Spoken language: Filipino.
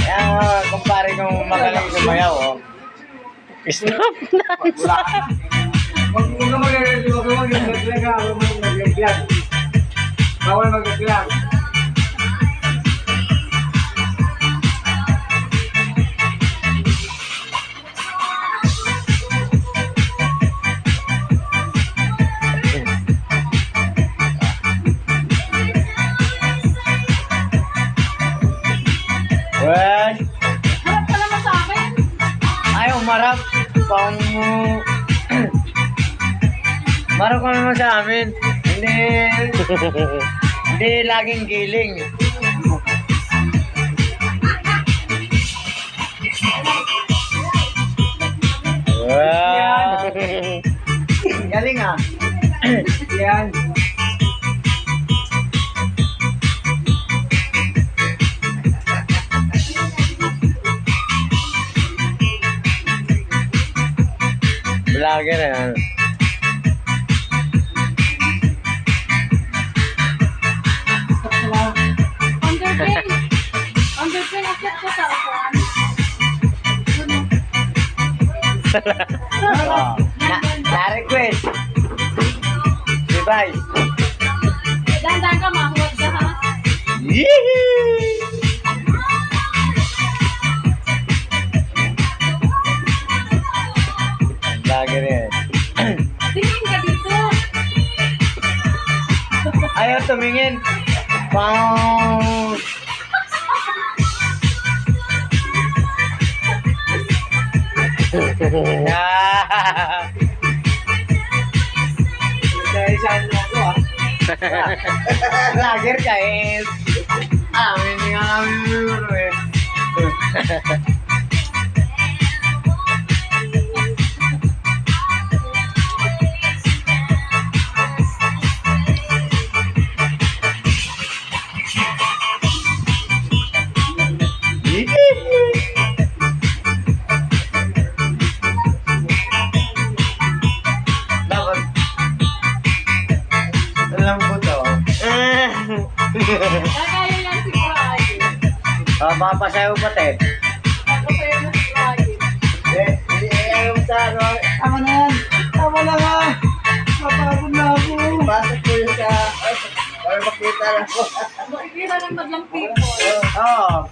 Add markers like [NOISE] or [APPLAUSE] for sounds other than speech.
Kaya uh, kumpare kong magaling sumayaw, oh. Stop na. Wala. Huwag mo na mag-ready. Huwag mo mag-ready. Huwag mo mag-ready. Bawal mag-ready. Ay, umarap. Pang... [CLEARS THROAT] Marap ka naman sa amin. Hindi... Hindi laging giling. Wow. Galing ah. [CLEARS THROAT] Yan. Vlogger ah. Underpain. Underpain, akit ko sa upuan. Ah. Na, na-request. Bay. Dandan ka, mahuwag ka ha. Yee! Vlogger yan. Tingin ka dito. Ayaw tumingin. Pang... [LAUGHS] Ah! Dahil saan mo ako ha. Vlogger [LAUGHS] ka eh. Amin Kaya yan si Brian. Ah, papasayaw pa te. Sa'yo na si Brian. Eh, eh, ayaw sa ano. Tama na yan. Tama na nga. Mapagod na ako. Pasok ko yun sa... Para makita lang ko. Makikita ng madlang people. Oo.